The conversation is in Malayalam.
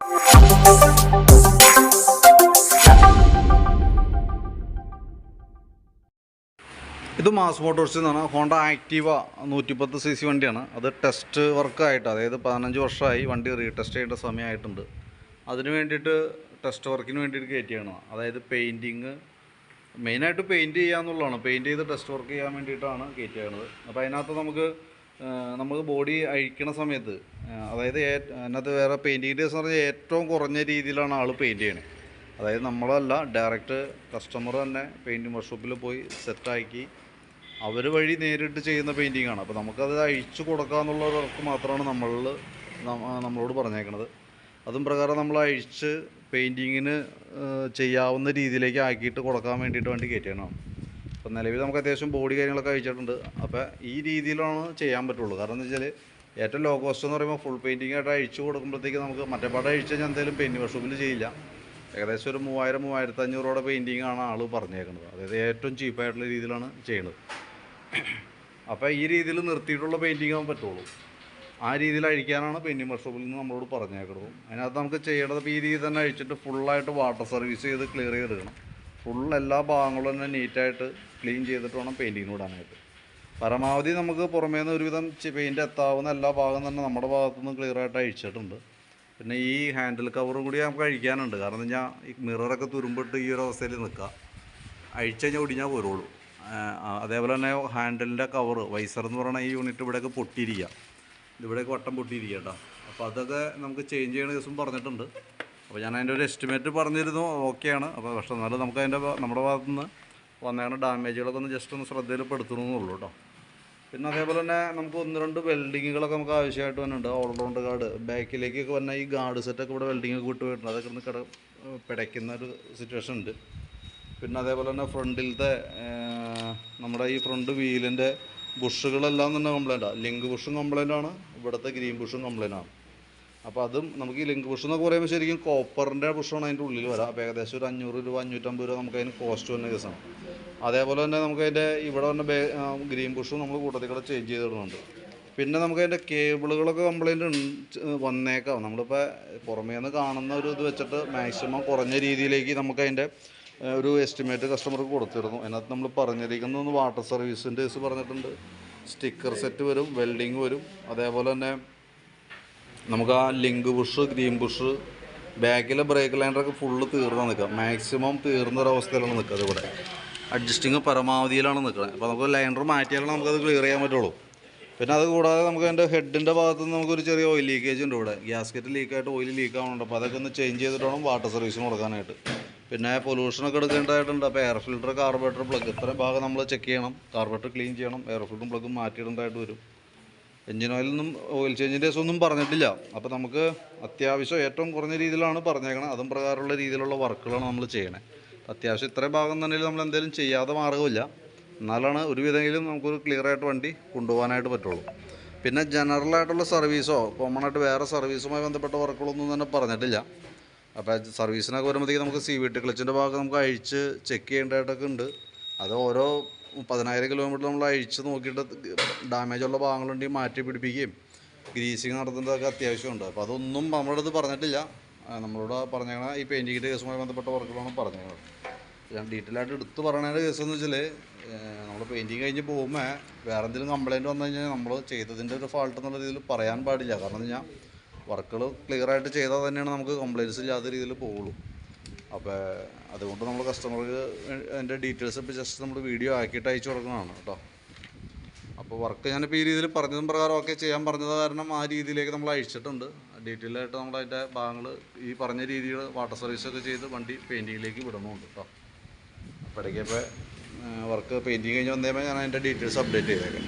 ഇത് മാസ് മോട്ടോഴ്സ് എന്നാണ് ഹോണ്ട ആക്റ്റീവ നൂറ്റിപ്പത്ത് സി സി വണ്ടിയാണ്. അത് ടെസ്റ്റ് വർക്കായിട്ട് അതായത് പതിനഞ്ച് വർഷമായി വണ്ടി റീടെസ്റ്റ് ചെയ്യേണ്ട സമയമായിട്ടുണ്ട്. അതിന് വേണ്ടിയിട്ട് ടെസ്റ്റ് വർക്കിന് വേണ്ടിയിട്ട് കയറ്റിയാണ്. അതായത് പെയിന്റിങ് മെയിനായിട്ട് പെയിന്റ് ചെയ്യാന്നുള്ളതാണ് പെയിന്റ് ചെയ്ത് ടെസ്റ്റ് വർക്ക് ചെയ്യാൻ വേണ്ടിയിട്ടാണ് കയറ്റിയാണത്. അപ്പോൾ അതിനകത്ത് നമുക്ക് നമുക്ക് ബോഡി അഴിക്കണ സമയത്ത് അതായത് അതിനകത്ത് വേറെ പെയിന്റിങ്ങിന്റെ എന്ന് പറഞ്ഞാൽ ഏറ്റവും കുറഞ്ഞ രീതിയിലാണ് ആൾ പെയിന്റ് ചെയ്യണത് അതായത് നമ്മളല്ല ഡയറക്റ്റ് കസ്റ്റമർ തന്നെ പെയിന്റിങ് വർക്ക്ഷോപ്പിൽ പോയി സെറ്റാക്കി അവർ വഴി നേരിട്ട് ചെയ്യുന്ന പെയിന്റിങ്ങാണ് അപ്പോൾ നമുക്കത് അഴിച്ചു കൊടുക്കാന്നുള്ള വർക്ക് മാത്രമാണ് നമ്മളിൽ നമ്മളോട് പറഞ്ഞേക്കണത്. അതും പ്രകാരം നമ്മൾ അഴിച്ച് പെയിന്റിങ്ങിന് ചെയ്യാവുന്ന രീതിയിലേക്ക് ആക്കിയിട്ട് കൊടുക്കാൻ വേണ്ടിയിട്ട് വേണ്ടി കയറ്റണം അപ്പോൾ നിലവിൽ നമുക്ക് അത്യാവശ്യം ബോഡി കാര്യങ്ങളൊക്കെ അഴിച്ചിട്ടുണ്ട്. അപ്പോൾ ഈ രീതിയിലാണ് ചെയ്യാൻ പറ്റുള്ളൂ. കാരണം എന്ന് വെച്ചാൽ ഏറ്റവും ലോ കോസ്റ്റ് എന്ന് പറയുമ്പോൾ ഫുൾ പെയിന്റിംഗ് ആയിട്ട് അഴിച്ചു കൊടുക്കുമ്പോഴത്തേക്ക് നമുക്ക് മറ്റേ പടം അഴിച്ച് കഴിഞ്ഞാൽ എന്തായാലും പെയിന്റ് വർക്ക്ഷോപ്പിൽ ചെയ്യില്ല. ഏകദേശം ഒരു മൂവായിരം മൂവായിരത്തി അഞ്ഞൂറോടെ പെയിന്റിംഗ് ആണ് ആൾ പറഞ്ഞേക്കുന്നത്. അതായത് ഏറ്റവും ചീപ്പായിട്ടുള്ള രീതിയിലാണ് ചെയ്യുന്നത് അപ്പോൾ ഈ രീതിയിൽ നിർത്തിയിട്ടുള്ള പെയിന്റിങ് ആകാൻ പറ്റുള്ളൂ. ആ രീതിയിൽ അഴിക്കാനാണ് പെയിന്റിങ് വർക്ക്ഷോപ്പിൽ നിന്ന് നമ്മളോട് പറഞ്ഞേക്കുന്നത് അതിനകത്ത് നമുക്ക് ചെയ്യേണ്ടത് ഈ രീതിയിൽ തന്നെ അഴിച്ചിട്ട് ഫുള്ളായിട്ട് വാട്ടർ സർവീസ് ചെയ്ത് ക്ലിയർ ചെയ്തെടുക്കണം. ഫുൾ എല്ലാ ഭാഗങ്ങളും തന്നെ നീറ്റായിട്ട് ക്ലീൻ ചെയ്തിട്ട് വേണം പെയിന്റിങ്ങിന് വിടാനായിട്ട് പരമാവധി നമുക്ക് പുറമേ നിന്ന് ഒരുവിധം പെയിന്റ് എത്താവുന്ന എല്ലാ ഭാഗം തന്നെ നമ്മുടെ ഭാഗത്തുനിന്ന് ക്ലിയർ ആയിട്ട് അഴിച്ചിട്ടുണ്ട്. പിന്നെ ഈ ഹാൻഡിൽ കവറും കൂടി നമുക്ക് അഴിക്കാനുണ്ട് കാരണം വെച്ചാൽ ഈ മിററൊക്കെ തുരുമ്പിട്ട് ഈ ഒരു അവസ്ഥയിൽ നിൽക്കുക അഴിച്ചു കഴിഞ്ഞാൽ ഒടിഞ്ഞാൽ പോരുള്ളൂ. അതേപോലെ തന്നെ ഹാൻഡിലിന്റെ കവർ വൈസർ എന്ന് പറയുന്ന ഈ യൂണിറ്റ് ഇവിടെയൊക്കെ പൊട്ടിയിരിക്കുക ഇവിടെയൊക്കെ വട്ടം പൊട്ടിയിരിക്കുക കേട്ടോ അപ്പോൾ അതൊക്കെ നമുക്ക് ചേഞ്ച് ചെയ്യണ ദിവസം പറഞ്ഞിട്ടുണ്ട്. അപ്പോൾ ഞാൻ അതിന്റെ ഒരു എസ്റ്റിമേറ്റ് പറഞ്ഞിരുന്നു. ഓക്കെയാണ് അപ്പോൾ പക്ഷേ എന്നാലും നമുക്ക് അതിന്റെ നമ്മുടെ ഭാഗത്തുനിന്ന് വന്നേക്കുന്ന ഡാമേജുകളൊക്കെ ഒന്ന് ജസ്റ്റ് ഒന്ന് ശ്രദ്ധയിൽപ്പെടുത്തണമെന്നുള്ളൂ കേട്ടോ പിന്നെ അതേപോലെ തന്നെ നമുക്ക് ഒന്ന് രണ്ട് വെൽഡിങ്ങുകളൊക്കെ നമുക്ക് ആവശ്യമായിട്ട് വന്നിട്ടുണ്ട്. ഓൾറൗണ്ട് ഗാർഡ് ബാക്കിലേക്കൊക്കെ വന്നാൽ ഈ ഗാർഡ് സെറ്റൊക്കെ ഇവിടെ വെൽഡിങ് ഒക്കെ വിട്ട് വരുന്നുണ്ട് അതൊക്കെ ഒന്ന് കിട പിടയ്ക്കുന്ന ഒരു സിറ്റുവേഷൻ ഉണ്ട്. പിന്നെ അതേപോലെ തന്നെ ഫ്രണ്ടിലത്തെ നമ്മുടെ ഈ ഫ്രണ്ട് വീലിന്റെ ബുഷുകളെല്ലാം തന്നെ കംപ്ലൈന്റാണ് ലിങ്ക് ബുഷും കംപ്ലൈന്റ് ഇവിടുത്തെ ഗ്രീൻ ബുഷും കംപ്ലൈന്റ് അപ്പോൾ അതും നമുക്ക് ഈ ലിങ്ക് ബുഷ് എന്നൊക്കെ പറയുമ്പോൾ ശരിക്കും കോപ്പറിന്റെ ബുഷാണ് അതിന്റെ ഉള്ളിൽ വരാം. അപ്പോൾ ഏകദേശം ഒരു അഞ്ഞൂറ് രൂപ അഞ്ഞൂറ്റമ്പത് രൂപ നമുക്ക് അതിന് കോസ്റ്റ് വന്ന കേസാണ്. അതേപോലെ തന്നെ നമുക്ക് അതിന്റെ ഇവിടെ വന്ന ഗ്രീൻ ബുഷും നമ്മൾ കൂട്ടത്തിൽ കൂടെ ചേഞ്ച് ചെയ്തിടുന്നുണ്ട് പിന്നെ നമുക്ക് അതിന്റെ കേബിളുകളൊക്കെ കംപ്ലൈന്റ് വന്നേക്കാം. നമ്മളിപ്പോൾ പുറമേ നിന്ന് കാണുന്ന ഒരു ഇത് വെച്ചിട്ട് മാക്സിമം കുറഞ്ഞ രീതിയിലേക്ക് നമുക്ക് അതിന്റെ ഒരു എസ്റ്റിമേറ്റ് കസ്റ്റമർക്ക് കൊടുത്തിരുന്നു. അതിനകത്ത് നമ്മൾ പറഞ്ഞിരിക്കുന്ന വാട്ടർ സർവീസിന്റെ കേസ് പറഞ്ഞിട്ടുണ്ട്. സ്റ്റിക്കർ സെറ്റ് വരും വെൽഡിങ് വരും. അതേപോലെ തന്നെ നമുക്ക് ആ ലിങ്ക് ബുഷ് ഗ്രീൻ ബുഷ് ബാക്കിലെ ബ്രേക്ക് ലൈനറൊക്കെ ഫുള്ള് തീർന്ന് നിൽക്കുക മാക്സിമം തീർന്നൊരവസ്ഥയിലാണ് നിൽക്കുന്നത് ഇവിടെ. അഡ്ജസ്റ്റിങ് പരമാവധിയിലാണ് നിൽക്കുന്നത് അപ്പോൾ നമുക്ക് ലൈനർ മാറ്റിയാലാണ് നമുക്കത് ക്ലിയർ ചെയ്യാൻ പറ്റുള്ളൂ. പിന്നെ അത് കൂടാതെ നമുക്ക് അതിന്റെ ഹെഡിന്റെ ഭാഗത്ത് നിന്ന് നമുക്കൊരു ചെറിയ ഓയിൽ ലീക്കേജ് ഉണ്ട് ഇവിടെ. ഗ്യാസ്കറ്റ് ലീക്കായിട്ട് ഓയിൽ ലീക്ക് ആവുന്നുണ്ട് അപ്പോൾ അതൊക്കെ ഒന്ന് ചേഞ്ച് ചെയ്തിട്ട് വേണം വാട്ടർ സർവീസ് കൊടുക്കാനായിട്ട്. പിന്നെ പൊല്യൂഷനൊക്കെ എടുക്കേണ്ടതായിട്ടുണ്ട്. അപ്പോൾ എയർ ഫിൽറ്റർ കാർബറേറ്റർ പ്ലഗ് ഇത്രയും ഭാഗം നമ്മൾ ചെക്ക് ചെയ്യണം. കാർബറേറ്റർ ക്ലീൻ ചെയ്യണം. എയർ ഫിൽറ്ററും പ്ലഗും മാറ്റിയിടേണ്ടതായിട്ട് വരും. എഞ്ചിൻ ഓയിലൊന്നും ഓയിൽ ചേഞ്ചിന്റെ ഒന്നും പറഞ്ഞിട്ടില്ല. അപ്പോൾ നമുക്ക് അത്യാവശ്യം ഏറ്റവും കുറഞ്ഞ രീതിയിലാണ് പറഞ്ഞേക്കണത് അതും പ്രകാരമുള്ള രീതിയിലുള്ള വർക്കുകളാണ് നമ്മൾ ചെയ്യണത് അത്യാവശ്യം ഇത്രയും ഭാഗം തന്നെ നമ്മൾ എന്തെങ്കിലും ചെയ്യാതെ മാർഗമില്ല എന്നാലാണ് ഒരുവിധമെങ്കിലും നമുക്കൊരു ക്ലിയർ ആയിട്ട് വണ്ടി കൊണ്ടുപോകാനായിട്ട് പറ്റുള്ളൂ. പിന്നെ ജനറൽ ആയിട്ടുള്ള സർവീസോ കോമൺ ആയിട്ട് വേറെ സർവീസുമായി ബന്ധപ്പെട്ട വർക്കുകളൊന്നും തന്നെ പറഞ്ഞിട്ടില്ല. അപ്പോൾ സർവീസിനൊക്കെ വരുമ്പോഴത്തേക്ക് നമുക്ക് സി വി ടി ക്ലച്ചിന്റെ ഭാഗം നമുക്ക് അഴിച്ച് ചെക്ക് ചെയ്യേണ്ടതായിട്ടൊക്കെ ഉണ്ട്. അത് ഓരോ പതിനായിരം കിലോമീറ്റർ നമ്മൾ അഴിച്ച് നോക്കിയിട്ട് ഡാമേജ് ഉള്ള ഭാഗങ്ങളുണ്ടെങ്കിൽ മാറ്റി പിടിപ്പിക്കുകയും ഗ്രീസിങ് നടത്തുന്നതൊക്കെ അത്യാവശ്യമുണ്ട്. അപ്പോൾ അതൊന്നും നമ്മുടെ അടുത്ത് പറഞ്ഞിട്ടില്ല നമ്മളോട് പറഞ്ഞേക്കണ ഈ പെയിന്റിങ്ങിന്റെ കേസുമായി ബന്ധപ്പെട്ട വർക്കുകളാണ് പറഞ്ഞത് ഞാൻ ഡീറ്റെയിൽ ആയിട്ട് എടുത്ത് പറയണ കേസ് എന്ന് വെച്ചാൽ നമ്മൾ പെയിന്റിങ് കഴിഞ്ഞ് പോകുമ്പോൾ വേറെ എന്തെങ്കിലും കംപ്ലയിന്റ് വന്നു കഴിഞ്ഞാൽ നമ്മൾ ചെയ്തതിന്റെ ഒരു ഫാൾട്ട് എന്നുള്ള രീതിയിൽ പറയാൻ പാടില്ല. കാരണം എന്ന് വർക്കുകൾ ക്ലിയർ ആയിട്ട് ചെയ്താൽ തന്നെയാണ് നമുക്ക് കംപ്ലയിൻസ് ഇല്ലാത്ത രീതിയിൽ പോകുള്ളൂ അപ്പോൾ അതുകൊണ്ട് നമ്മൾ കസ്റ്റമർക്ക് അതിന്റെ ഡീറ്റെയിൽസ് ഇപ്പോൾ ജസ്റ്റ് നമ്മൾ വീഡിയോ ആക്കിയിട്ട് അയച്ചു കൊടുക്കുന്നതാണ് കേട്ടോ. അപ്പോൾ വർക്ക് ഞാനിപ്പോൾ ഈ രീതിയിൽ പറഞ്ഞതും പ്രകാരം ഒക്കെ ചെയ്യാൻ പറഞ്ഞത് കാരണം ആ രീതിയിലേക്ക് നമ്മൾ അയച്ചിട്ടുണ്ട്. ഡീറ്റെയിൽ ആയിട്ട് നമ്മൾ അതിന്റെ ഭാഗങ്ങൾ ഈ പറഞ്ഞ രീതിയിൽ വാട്ടർ സർവീസൊക്കെ ചെയ്ത് വണ്ടി പെയിന്റിങ്ങിലേക്ക് വിടുന്നുണ്ട് കേട്ടോ. അപ്പോൾ വർക്ക് പെയിന്റിങ് കഴിഞ്ഞ് വന്നേമ്പോൾ ഞാൻ അതിന്റെ ഡീറ്റെയിൽസ് അപ്ഡേറ്റ് ചെയ്തേക്കാം.